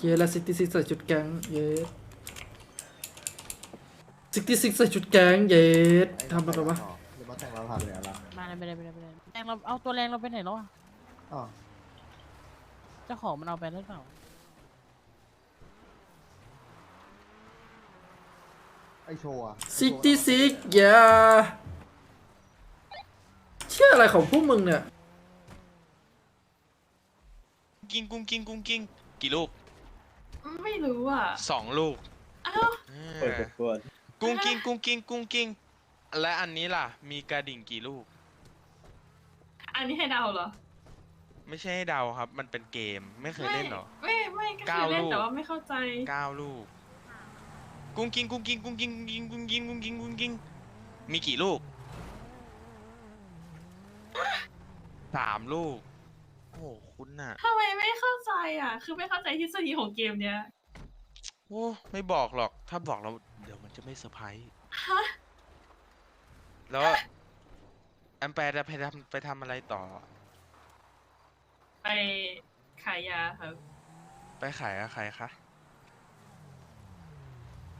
เย้แล้วซิตี้ซิกใส่ชุดแก๊งเย้ซิตี้ซิกใส่ชุดแก๊งเย้ทำอะไรวะหรือว่าแต่งเราผ่านเลยอะไรมาเลยไปเลยไปเลยไปเลยแรงเราเอาตัวแรงเราไปไหนแล้วอะอ๋อเจ้าของมันเอาไปหรือเปล่าไอโชว์อะซิตี้ซิกเย้เชื่ออะไรของพวกมึงเนี่ย กิ้งกุ้งกิ้งกุ้งกิ้งกี่ลูก ไม่รู้อะสองลูกอ้าวเออกุ้งกิ้งกุ้งกิ้งกุ้งกิ้งและอันนี้ล่ะ มีกระดิ่งกี่ลูก อันนี้ให้เดาเหรอ ไม่ใช่ให้เดาครับ มันเป็นเกมไม่เคยเล่นเหรอ ไม่ไม่ก็เก้าเคยเล่นลูกแต่ว่าไม่เข้าใจเก้าลูก กุ้งกิ้งกุ้งกิ้งกุ้งกิ้งกุ้งกิ้งกุ้งกิ้งกุ้งกิ้งกุ้งกิ้งมีกี่ลูกสามลูก โอ้โหคุณน่ะทำไมไม่เข้าใจอะ คือไม่เข้าใจทฤษฎีของเกมเนี้ยโอ้ไม่บอกหรอก ถ้าบอกเราเดี๋ยวมันจะไม่เซอร์ไพรส์ฮะแล้วแอมแปร์จะไปทำไปทำอะไรต่อ ไปขายยาครับ ไปขายกับใครคะ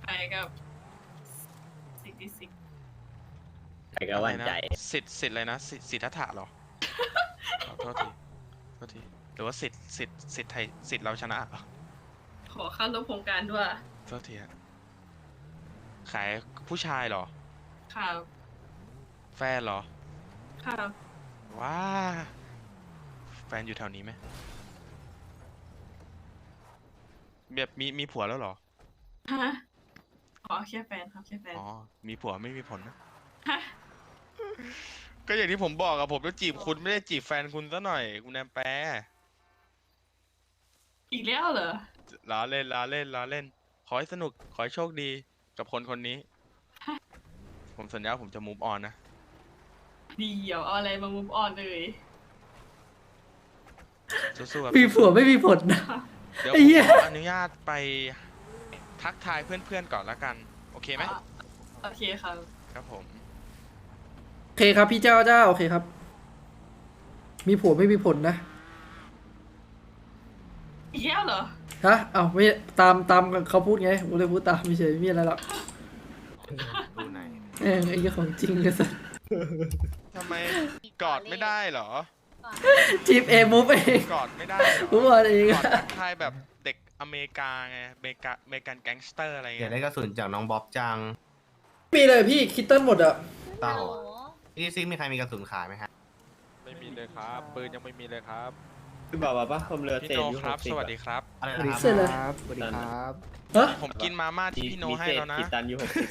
ไปกับซิกซิซิกใครก็หวั่นใจอะไรนะสิทธิ์สิทธิ์อะไรนะสิทธิ์สิทธัตถะเหรอขอโทษที โทษทีหรือว่าสิทธิ์สิทธิ์สิทธิ์ไทยสิทธิ์เราชนะเหรอขอเข้าร่วมโครงการด้วยโทษทีฮะขายผู้ชายเหรอครับแฟนเหรอครับว้า แฟนอยู่แถวนี้ไหมแบบมีมีผัวแล้วเหรอ ฮะอ๋อแค่แฟนครับแค่แฟนอ๋อ มีผัวไม่มีผลนะ ฮะ ก็อย่างที่ผมบอกอะผมจะจีบคุณไม่ได้จีบแฟนคุณซะหน่อย คุณแอมแปร์อีกแล้วเหรอล้อเล่นล้อเล่นล้อเล่น ขอให้สนุก ขอให้โชคดีกับคนคนนี้ ผมสัญญาว่าผมจะมูฟออนนะ เดี๋ยวเอาอะไรมามุมออนเลยสู้ๆครับ มีผัวไม่มีผลนะ เดี๋ยวไอ้ผมเหี้ย ขออนุญาตไปทักทายเพื่อนๆก่อนละกัน โอเคไหมอะโอเคครับ ครับผมโอ เคครับพี่เจ้าเจ้าโอเคครับ มีผัวไม่มีผลนะอีกแล้วเหรอ ฮะเอาไม่ตามตามเขาพูดไงผมเลยพูดตามไม่เฉยไม่มีอะไรหรอกดูไหนเออไอ้เหี้ยของจริงเลยสัสทำไมกอดไม่ได้เหรอ จีบเองมูฟเองกอดไม่ได้เหรมูฟอออนเองกออะดทักทายแบบเด็กอเมริกาไงอเมริกาอเมริกันแก๊งสเตอร์อะไรอยาเงี้กยได้กระสุนจากน้องบ๊อบจังมีเลยพี่คิตเติ้ลหมดอะเต้าอะ พี่ซิกมีใครมีกระสุนขายไหมฮะไม่มีเลยครับ ปืนยังไม่มีเลยครับคือบอกว่าปะผมเรือพี่เต็โนมอยู่คหรับ กสิสบวัสดีครับ อะไรสวัสดีนะคครับรับสวัสดีครับฮะผมกินมาม่าที่พี่โนให้แล้วนะ มีตันอยู่หกสิบ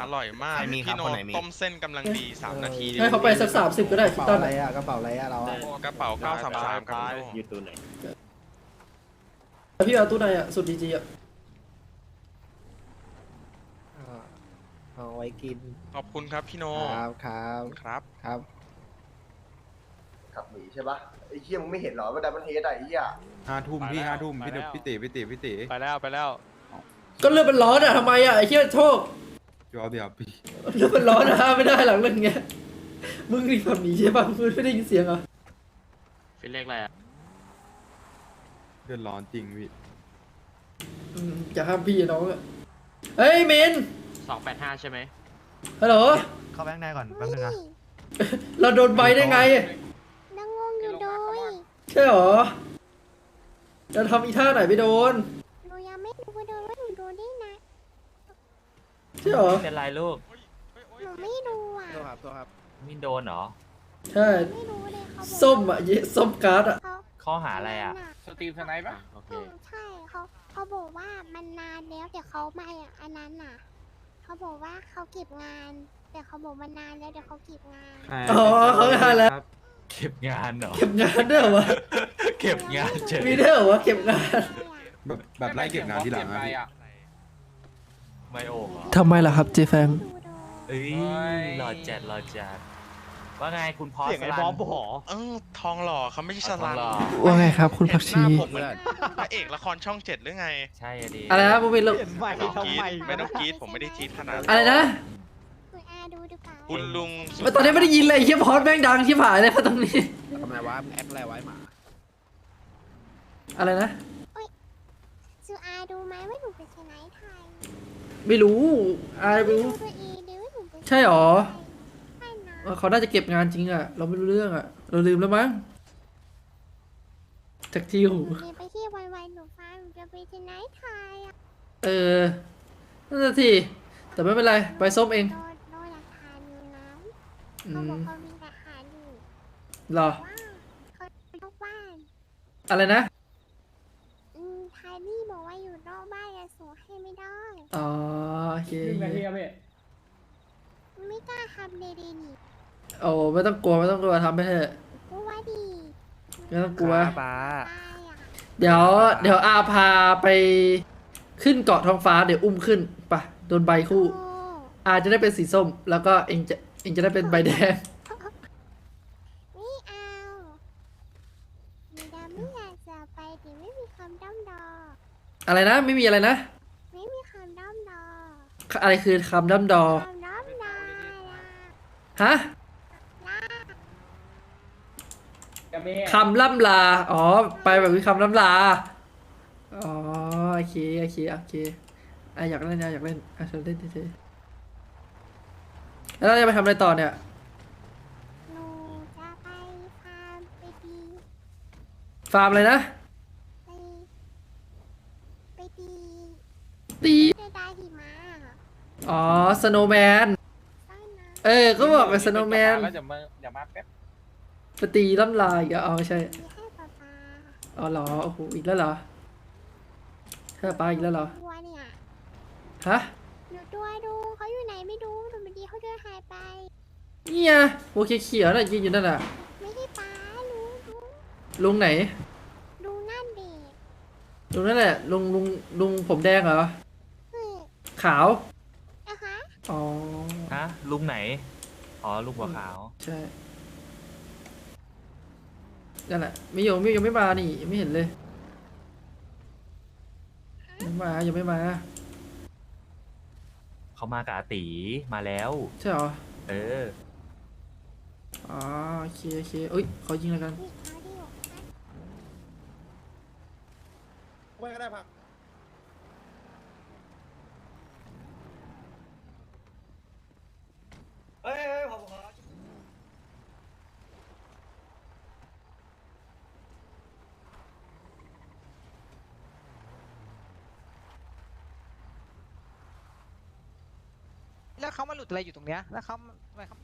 อร่อยมากใครมีครับพี่โนคนไหนมีต้มเส้นกำลังดีสามนาทีเดียวให้เขาไปสักสามสิบก็ได้กระคิตเป๋าเติ้ลอะไรอะกระเป๋าอะไรอะเราอะกระเป๋า 933ครับพี่โนอยู่ตัวไหน พี่เอาตู้ใดอะสุดดีจีอะ อ่า เอาไว้กินขอบคุณครับพี่โนครับครับครับครับขับหนีใช่ปะไอ้เหี้ยมึงไม่เห็นเหรอว่าดับเบิลเฮดอะไอ้เหี้ยห้าทุ่มพี่ห้าทุ่มไปพี่แล้วพี่ติพี่ติพี่ติไปแล้วไปแล้ว ก็เลือดมันร้อนอะทำไมอะไอ้เหี้ยโชคจอเดียวพี่เลือดมันร้อนอะห้ามไม่ได้หลังเรื่องเงี้ยมึงรีบขับหนีใช่ปะมึงไม่ได้ยินเสียงเหรอเป็นเลขอะไรอะเดือดร้อนจริงพี่อืมอย่าห้ามพี่น้องอะเฮ้ยเมน สองแปดห้าใช่ไหมฮัลโหล เข้าแบงค์ได้ก่อนแป๊บนึงนะเราโดนใบได้ไง นังงงอยู่โดยใช่หรอเราทำอีท่าไหนไปโดน หนูยังไม่รู้ว่าโดนว่าหนูโดนได้นะใช่หรอ เป็นไรลูกหนูไม่รู้อะ ตัวครับตัวครับมินโดนเหรอ ใช่ ไม่รู้เลยเขาบอกส้มอะเยส้มการ์ดอะ เขาข้อหาอะไรอะ สตรีมสไนป์ปะโอเค อืมใช่เขาเขาบอกว่ามันนานแล้วแต่เขาไม่อะอันนั้นน่ะ เขาบอกว่าเขาเก็บงาน แต่เขาบอกมันนานแล้วเดี๋ยวเขาเก็บงานอ๋อเขางานแล้ว เก็บงานเหรอ เก็บงานด้วยเหรอวะเก็บงานเฉยมีด้วยเหรอวะเก็บงาน แบบแบบไล่เก็บงานที่หลังไปนะพี่อะไม่โอ่งเหรอทำไมล่ะครับเจแฟงดูโดนเอ้ยเฮ้ยหลอดจัดหลอดจัด ว่าไงคุณพอสเสียงไอ้ลันบอมบอเออทองหล่อเขาไม่ใช่สลันทองหล่อว่าไงครับ คุณผักชีเห็นหน้าผมเหมือนพระเอกละครช่องเจ็ดหรือไงใช่อะดิอะไรนะผมเป็นลูกเห็นใหม่ไม่ต้องทำกรีดไมไม่ต้องกรีดผมไม่ได้ทีขนาดนั้นอะไรนะคุณอาดูดีกว่าคุณลุงสุตอนนี้ไม่ได้ยินเลยเฮียพอดแม่งดังชิบหายเลยมาตรงนี้ ทำไมวะมึงแอคอะไรไว้หมา อะไรนะสุไหมว่าหนูเป็นชนะไทยไม่รู้อายไม่ไม่รู้รู้ตัวเองเลยว่าหนูเป็นใช่หรอใช่นะเออ เขาน่าจะเก็บงานจริงอะเราไม่รู้เรื่องอะเราลืมแล้วมั้งจากที่หหูนูเรียนไปที่ไวๆหนูฟังหนูจะเป็นชนะไทยอะเออนั่นแหละทีแต่ไม่เป็นไร ไปส้มเองโดนโดนหลักฐานอยู่นะอืเขาบอกมเขามีหลักฐานอยู่เหรอว่าเขานอกบ้าน อะไรนะอืมไทยนี่บอกว่าอยู่นอกบ้านจะส่งให้ไม่ได้ อ๋อโอเคหนึ่งนาทีครับพี่ ไม่กล้าทำเลยดีนี่โอ้ไม่ต้องกลัวไม่ต้องกลัวทำไปเถอะกูว่าดีไม่ต้องกลัวป้าตายอะเดี๋ยว เดี๋ยวอาพาไปขึ้นเกาะท้องฟ้าเดี๋ยวอุ้มขึ้นไปะโดนใบคู่ โอ้อาจะได้เป็นสีส้ม แล้วก็เองจะเองจะได้เป็นใบแดง ไม่เอามีดาไม่อยากจะไปแต่ไม่มีคำด้อมดอ อะไรนะ ไม่มีอะไรนะ ไม่มีคำด้อมดออะไรคือคำด้ำดอ คำด้อมดอล่ะ ฮะล่ะกับพี่คำล่ำลา อ๋อ ไปแบบวิคำล่ำลา อ๋อ โอเค โอเค โอเคอะอยากเล่นนะอยากเล่นอะเชิญเล่นเฉยๆแล้วเราจะไปทำอะไรต่อเนี่ยหนูจะไปฟาร์มไปดีฟาร์มอะไรนะ ไปไปดีตีเจอดาหิมะอ๋อสโนว์แมนใช่นะ เออก็บอกเป็นสโนว์แมนแล้วจะมาอย่ามาแป๊บปตีล่ำลาอีกแล้วอ๋อไม่ใช่มีให้ป๊าป๊าอ๋อเหรอโอ้โหอีกแล้วเหรอเธอปลาอีกแล้วเหรอตัวเนี่ยฮะหนูตัวดูเขาอยู่ไหนไม่รู้หนูบางทีเขาเดินหายไป เนี่ยโอเคเขียวๆน่ะยืนอยู่นั่นน่ะไม่ใช่ป๊าลุงลุงลุงไหนลุงนั่นเด็กลุงนั่นแหละลุงลุงลุงผมแดงเหรอเฮ้ยขาวนะคะ อ๋อ ฮะลุงไหน อ๋อลุงหัวขาว ใช่นั่นแหละมิโยมิโยยังไม่มานี่ยังไม่เห็นเลยยังไม่มายังไม่มาเขามากับอาตีมาแล้ว ใช่เหรอเออ อ๋อโอเคโอเคเอ้ยเขายิงแล้วกันนี่เขาที่บอกว่า ไม่ก็ได้พัก เฮ้ยเฮ้ยผมขอ แล้วเขามาหลุดอะไรอยู่ตรงเนี้ย แล้วเขาทำไมเขา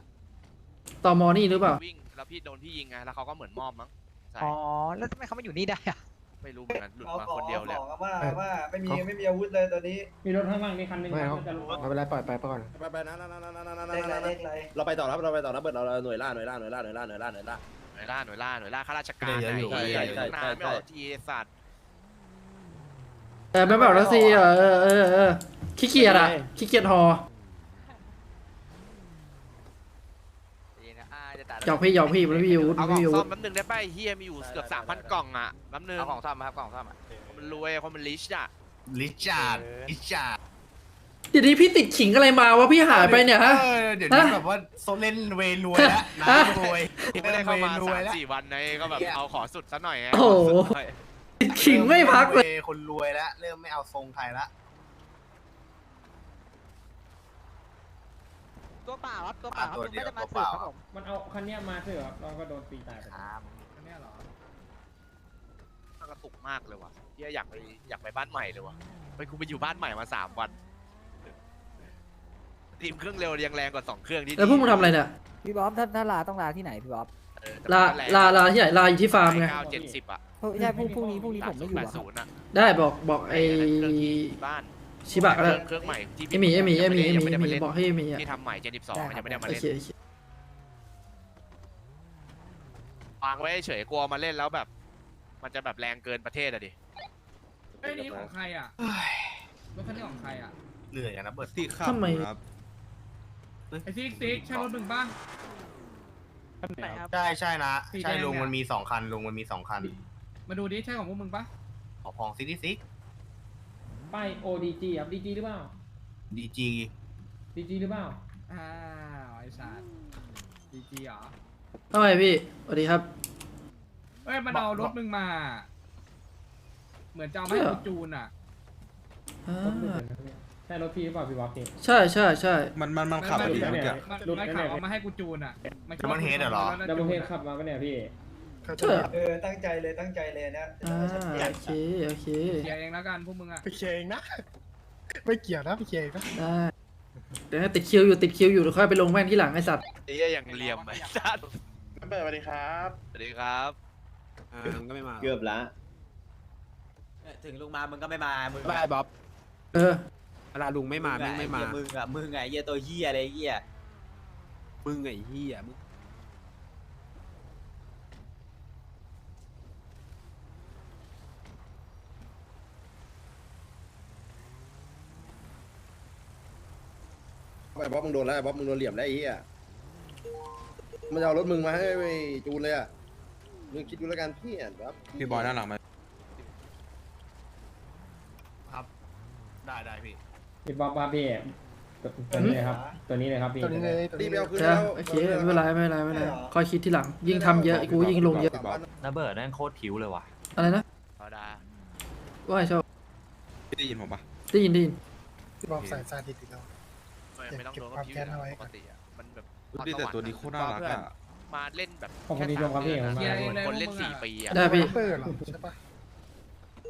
ต่อมอนี่หรือเปล่า วิ่งแล้วพี่โดนพี่ยิงไงแล้วเขาก็เหมือนมอบมั้งใช่อ๋อ แล้วทำไมเขามาอยู่นี่ได้อะไม่รู้เหมือนกันหลุดมาคนเดียวเลยว่าว่าไม่มีไม่มีอาวุธเลยตอนนี้มีรถข้างล่างมีคันหนึงไม่คเอารับ จะรู้ไม่เป็นไรปล่อยไปก่อน ไปไปนะนะนะนะนะนะนะเลขอะไรเราไปต่อแล้วเราไปต่อแล้วเบิดเราหน่วยล่าหน่วยล่าหน่วยล่าหน่วยล่าหน่วยล่าหน่วยล่า หน่วยล่าหน่วยล่าหน่วยล่าข้าราชการเยอะอยู่ไอ้เหี้ใช่ยใช่ นานใช่ไม่ออกทีไอ้สัตว์เออไม่บอกแล้วสิเออเออเออเออขี้เกียจอะขี้เกียจหอ หยอกพี่หยอกพี่มันไม่มีอาวุธเอามันกล่ไม่องมีอาซ่วุอธมแป๊บนึงได้ป่ะไอ้เฮียมีอยู่เกือบสามพันกล่องอะแป๊บนึงเอาของซ่อมมาครับกล่องซ่อมอะมันรวยคนมันลิชอะลิจาร์ดลิจาร์ดเดี๋ยวนี้พี่ติดขิงอะไรมาวะพี่หายไปเนี่ยฮะเออเดี๋ยวนี้ฮะแบบว่าโซเล่นเวรวยแล้วนะฮะ รวยไม่ได้เข้ามาสามสี่วันในก็แบบเอาขอสุดซะหน่อยไงโอ้โหติดขิงไม่พักเลยคนรวยแล้วเริ่มไม่เอาทรงไทยละ ตัวเปล่าครับตัวเปล่าครับตัวลุงเดียวไม่ได้มาตัวเปสืบล่าครับผมมันเอาคันเนี้ยมาเถอะครับเราก็โดนตีตายไปครับคันเนี้ยเหรอ กระตุกมากเลยว่ะเฮียอยากไปอยากไปบ้านใหม่เลยว่ะไปกูไปอยู่บ้านใหม่มาสามวัน ทีมเครื่องเร็วยังแรงกว่าสองเครื่องที่แล้วพวกมึงทำอะไรเนี่ยพี่บ๊อบถ้าถ้าลาต้องลาที่ไหนพี่บ๊อบเออแต่ลามันก็แรงลาลาที่ไหนลาอยู่ที่ฟาร์มไงเก้าเจ็ดสิบอะพรุ่งใช่พรุ่งพรุ่งนี้พรุ่งนี้ผมไม่อยู่แปดอะครับศูนย์อะได้บอกบอกไอ้ เครื่องที่บ้าน ชิบะก็ได้ เครื่องใหม่ที่ไอหมีไอหมีไอหมีไอหมียังไอไม่หได้มีมาเล่นบอกให้ไอหมีอะที่ทำใหม่เจนสิบสองมันยังไม่ได้มาโอเล่นเคโอเควางไว้เฉยกลัวมาเล่นแล้วแบบ มันจะแบบแรงเกินประเทศอะดิ ไอ้นี่ของใครอะรถคันนี้ของใครอะ เหนื่อยอะนะเบิร์ดที่ขับครับไอ้ซิกซิกใช่รถมึงป่ะ ไหนครับใช่ใช่นะ สีแดงใช่ลุงเนี่ย มันมีสองคันลุงมันมีสองคันมาดูดิใช่ของพวกมึงป่ะ ขอพองซิตี้ซิก ป้าย ODG ครับ DG หรือเปล่า ดีจี DG หรือเปล่า อ้าวไอ้สัตว์ DG เหรอ ทำไมพี่สวัสดีครับ เอ้ย มันเอารถมึงมา เหมือนจะเอามาให้กูจูนอะ อ่ารถหลุดเลยนะเนี่ยใช่รถพี่หรือเปล่าพี่บ๊อบพี่ ใช่ใช่ใช่มันมันมันขับไม่ดีไม่เมื่อกี้ มันหลุดไม่ขับเอามาให้กูจูนอะดับเบิลเฮดเหรอดับเบิลเฮดขับมาปะเนี่ยพี่ ใช่เหรอเออตั้งใจเลยตั้งใจเลยนะอ่าโอเคโอเคเกียร์เองแล้วกันพวกมึงอะไปเคงนะ ไม่เกี่ยวนะไปเคงนะ ได้เดี๋ยวให้ติดคิวอยู่ติดคิวอยู่เดี๋ยวค่อยไปลงแม่งที่หลังไอ้สัตว์ไอ้เหี้ยอย่างเหลี่ยมไอ้สัสเปิดสวัสดีครับสวัสดีครับก็ไม่มาเกือบละถึงลุงมามึงก็ไม่มามึงบายบ๊อบเออเวลาลุงไม่มาแม่งไม่มา มึงอะมึงไงเหี้ยตัวเหี้ยอะไรเหี้ยมึงไอ้เหี้ยมึง ไอ้บ๊อบมึงโดนแล้วไอ้บ๊อบมึงโดนเหลี่ยมแล้วไอ้เหี้ยมันจะเอารถมึงมาให้ไปจูนเลยอะมึงคิดดูแล้วกันพี่อะบ๊อบพี่บอยด้านหลังมาครับได้ได้พี่พี่บ๊อบว่าพี่ตัวตัวนี้เลยครับ ตัวนี้เลยครับพี่ตัวนี้เลยตัวรีนี้บเลไปยเอาคืนใช่แล้วโอเคไม่เป็นไรไม่เป็นไรไม่เป็นไรคอยคิดทีหลัง ยิ่งทำเยอะกูยิ่งลงเยอะระเบิดนั่นโคตรผิวเลยว่ะอะไรนะธรรมดาว่าไงชอบพี่ได้ยินผมปะได้ยินได้ยินที่บอกใส่ซาดิสอีกแล้ว ไม่ต้องโดนเก็บความแค้นเอาไว้ก่อนมันแบบดูดิแต่ตัวนี้โคตรน่ารักอะมาเล่นแบบขอบคุณที่ชมครับพี่ผมเกียมาร์คนเล่นสี่ปีอะได้พี่ เปิดเหรอใช่ปะ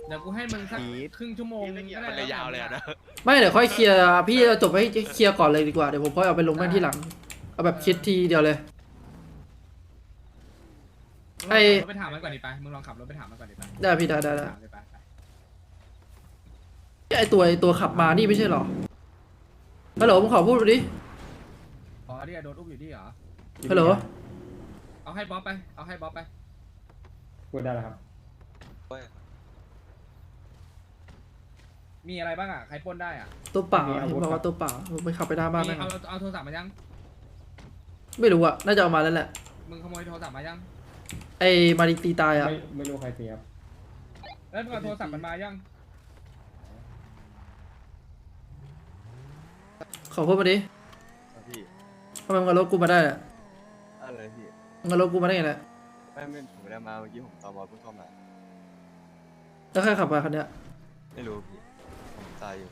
เดี๋ยวกูให้มึงสักครึ่งชั่วโมงก็ได้มันเลยยาวเลยอะนะไม่เดี๋ยวค่อยเคลียร์พี่จะจบให้เคลียร์ก่อนเลยดีกว่าเดี๋ยวผมค่อยเอาไปลงแม่งที่หลัง เอาแบบคิดทีเดียวเลย ไอ้ไปถามมันก่อนดิไปมึงลองขับรถไปถามมันก่อนดิไปได้พี่ได้ได้ได้ถามเลยไปไปไอตัวไอตัวขับมานี่ไม่ใช่เหรอ ฮัลโหลผมขอพูดดิ อ๋อเนี่ยโดนอุ้มอยู่นี่เหรอ ฮัลโหล เอาให้บ๊อบไป เอาให้บ๊อบไป พูดได้แล้วครับ มีอะไรบ้างอะ ใครปล้นได้อะตัวเปล่ามีอาวุเห็ธนบอกครัว่าบตัวเปล่าผมไปขับไปหน้าบ้านมีแม่งเอาเอาโทรศัพท์มายัง ไม่รู้อะน่าจะเอามาแล้วแหละ มึงขโมยโทรศัพท์มายัง ไอมาริตีตายอะไม่ไม่รู้ใครเสียครับแล้วมึงเอาโทรศัพท์มันมายัง ขอพูดมาดิพี่ทำไมมึงเอารถกูมาได้อะอะไรพี่มึงเอารถกูมาได้ไงเนี่ยไม่ไม่ผมไม่ได้มาเมื่อกี้ผมตอมอเพิ่งเข้ามาแล้วใครขับมาคันเนี้ยไม่รู้พี่ผมตายอยู่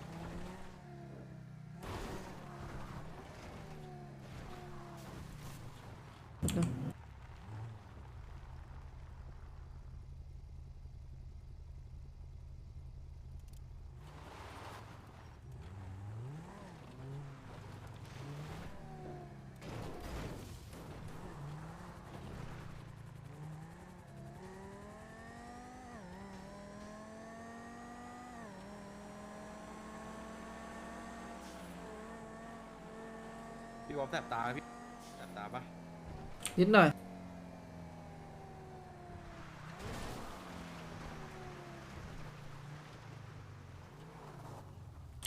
พี่บอลแสบตาไหมพี่แสบตาปะนิดหน่อย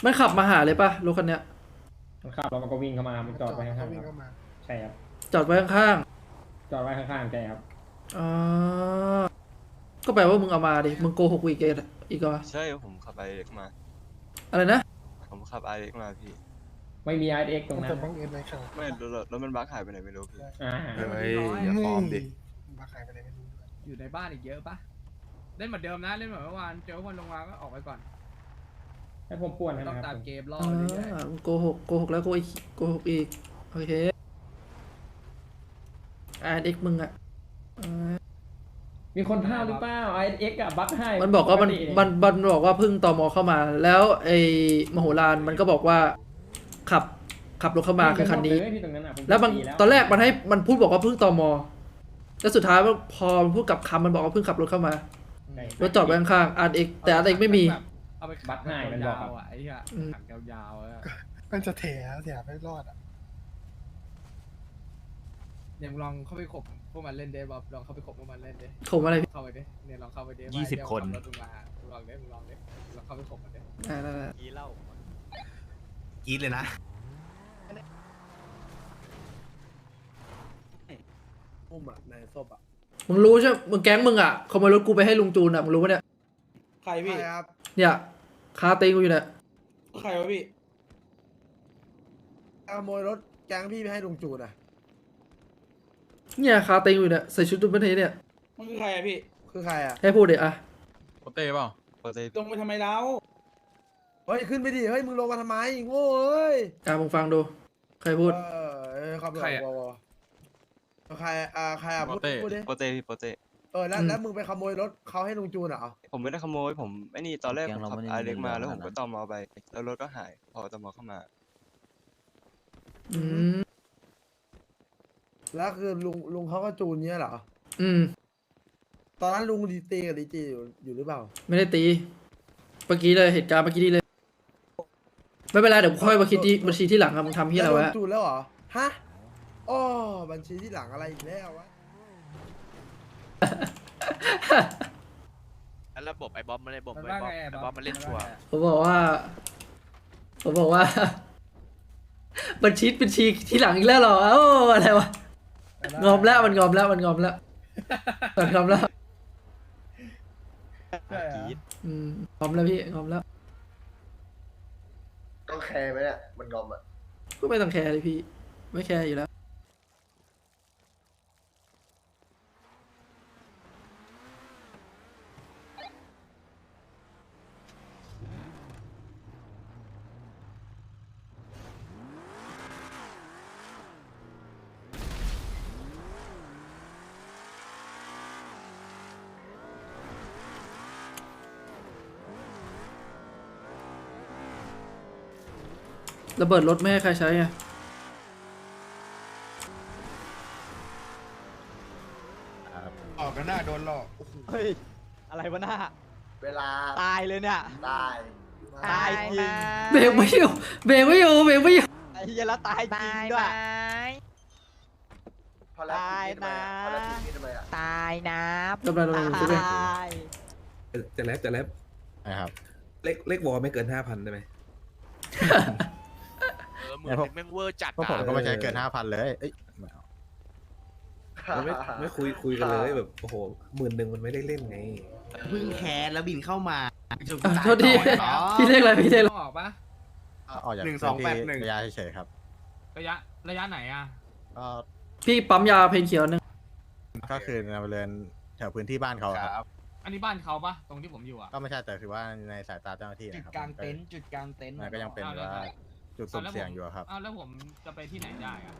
มันขับมาหาเลยปะรถคันเนี้ย มันขับแล้วมันก็วิ่งเข้ามา มันจอดไว้ข้างเขาๆวิ่งครัเข้าบมาใช่ครับ จอดไว้ข้างจอดไว้ข้างๆแกครับ ๆอ๋อก็แปลว่ามึงเอามาดิ มึงโกหกกูอีกเกตอีกเหรอใช่ผมขับไอเอ็กมา อะไรนะ ผมขับไอเอ็กมาพี่ ไม่มี i อเอ็กตรงมันนั้จะนบังเอิญไหมครับไม่รถรถมันบั๊กหายไปไหนไม่รู้พี่อ่าเฮ้ยอย่าฟอร์มดิมาขายไปไหนไม่รู้ด้วยอยู่ในบ้านอีกเยอะปะเล่นเหมือนเดิมนะเล่นเหมือนเมื่อวานเจอคนลงมาก็ออกไปก่อนให้ผมป่วนต้องตามเกมรออ๋อเรื่อยมึงโกหกโกหกแล้วโกอีกโกหกอีก โอเคอ่าเด็กมึงอะอ่ามีคนพลาดหรือเปล่า i อเอ็กอะบัคให้มันบอกว่ามันมันมันบอกว่าเพิ่งตอมอเข้ามา แล้วไอ้มโหฬารมันก็บอกว่า ขับขับรถเข้ามาคือคันนี้ ที่ตรงนั้นอะผมแล้วมันขี่ตอนแรกมันให้มันพูดบอกว่าเพิ่งตอมอแล้วสุดท้ายพอมันพูดกลับคำมันบอกว่าเพิ่งขับรถเข้ามา ใช่รถจอดไว้ข้างๆอาร์เอ็กแต่อาร์เอ็กไม่มี เอาไปบัตรให้มันบอกอะไอ้เหี้ยอืม ขังยาวๆอะมันจะเถะเสียไม่รอดอะเนี่ยมึงลองเข้าไปขบพวกมันเล่นเดบ๊อบลองเข้าไปขบพวกมันเล่นเดผมอะไรพี่เข้าไปดิเนี่ยลองเข้าไปดิยี่สิบคนเดี๋ยวขัรถมึงมามึงลองดิมึงลองดิลองเข้าไปขบมันดิอ่าได้ได้กีเล่า กรีดเลยนะ อุ้มอะนายศพอะมึงรู้ใช่ไหมมึงแก๊งมึงอะขโมยรถกูไปให้ลุงจูนอะมึงรู้ปะเนี่ยใครพี่ ครับเนี่ยคาตีกูอยู่เนี่ยใครวะพี่ ขโมยรถแก๊งพี่ไปให้ลุงจูนอะเนี่ยคาตีกูอยู่เนี่ยใส่ชุดตุ้มเป็นเทเนี่ยมันคือใครอะพี่ คือใครอะให้พูดเดี๋ยวอะโปเต้เปล่าโปเต้ลงไปทำไมแล้ว เฮ้ยขึ้นไปดิเฮ้ยมึงลงมาทำไมโง่เอ้ยอะมึงฟังดูใครพูด เออเออครับใครอะววใครอ่าใครอะพูดพูดดิโปเต้พี่โปเต้เออแล้วอืม แล้วมึงไปขโมยรถเขาให้ลุงจูนเหรอผมไม่ได้ขโมยผมไอ้นี่ตอนแรกแกผงมเราขับไม่ได้ไอเล็กมาเรื่องแล้วผมก็ขนาดนั้นตอมเอาไป แล้วรถก็หายพอตอมอเข้ามา อืมแล้วคือลุงลุงเขาก็จูนเนี้ยเหรออืม ตอนนั้นลุงดีตีกับดีจีอยู่อยู่หรือเปล่า ไม่ได้ตี เมื่อกี้เลยเหตุการณ์เมื่อกี้นี่เลย ไม่เป็นไรเดี๋ยวค่อยมาคิดที่บัญชีที่หลังอะมึงทำที่อะไรแล้วไว้โดนจูนแล้วเหรอ ฮะอ๋อบัญชีที่หลังอะไรอีกแล้ววะ แล้วระบบไอ้บ๊อบมันไอ้บ๊อบมันไอ้ว่าบ๊อบไงไอ้อะบ๊อบมันเล่นชัวร์ผมบอกว่า ผมบอกว่า บัญชีบัญชีที่หลังอีกแล้วเหรอโอ้อะไรวะงอมแล้วมันงอมแล้วมันงอมแล้วมันงอมแล้วใช่เหรออืมงอมแล้วพี่งอมแล้ว ต้องแคร์ไหมเนี่ยมันงอมอะก็ไม่ต้องแคร์เลยพี่ ไม่แคร์อยู่แล้ว ระเบิดรถไม่ให้ใครใช้ไงออกกันหน้าโดนหลอกเฮ้ย อะไรวะหน้า เวลาตายเลยเนี่ย ตายตายจริง เบรกไม่อยู่เบรกไม่อยู่เบรกไม่อยู่ไอ้เหี้ยแล้วตายจริงด้วย พอแล้วตายนะ พอแล้วทีนี้ทำไมอะตายนะกำลังลงใช่ไหมตายจะแลบจะแลบนะครับ เลขเลขวอลไม่เกินห้าพันได้ไหมเออห มือนแม่งเวอร์จัดพวกผมก็ไม่ใช้เกิน5,000เลยเอ้ยไม่ไม่คุยคุยกันเลยแบบโอ้โหหมื่นหนึ่งมันไม่ได้เล่นไงเพิ่งแคสแล้วบินเข้ามาอะโทษทีพี่เรียกอะไรพี่เรียกอะไรต้องออกปะออกจากหนึ่งสองแปดหนึ่งระยะเฉยๆครับ ระยะระยะไหนอะก็พี่ปั๊มยาเพนเขียวหนึ่งก็คือในบริเวณแถวพื้นที่บ้านเขาครับ อันนี้บ้านเขาปะตรงที่ผมอยู่อะก็ไม่ใช่แต่คือว่าในสายตาเจ้าหน้าที่นะครับกลางเต็นท์จุดกลางเต็นท์มันก็ยังเป็นว่า จุดสุ่มเสี่ยงอยู่อะครับ อ้าวแล้วผมจะไปที่ไหนได้อะ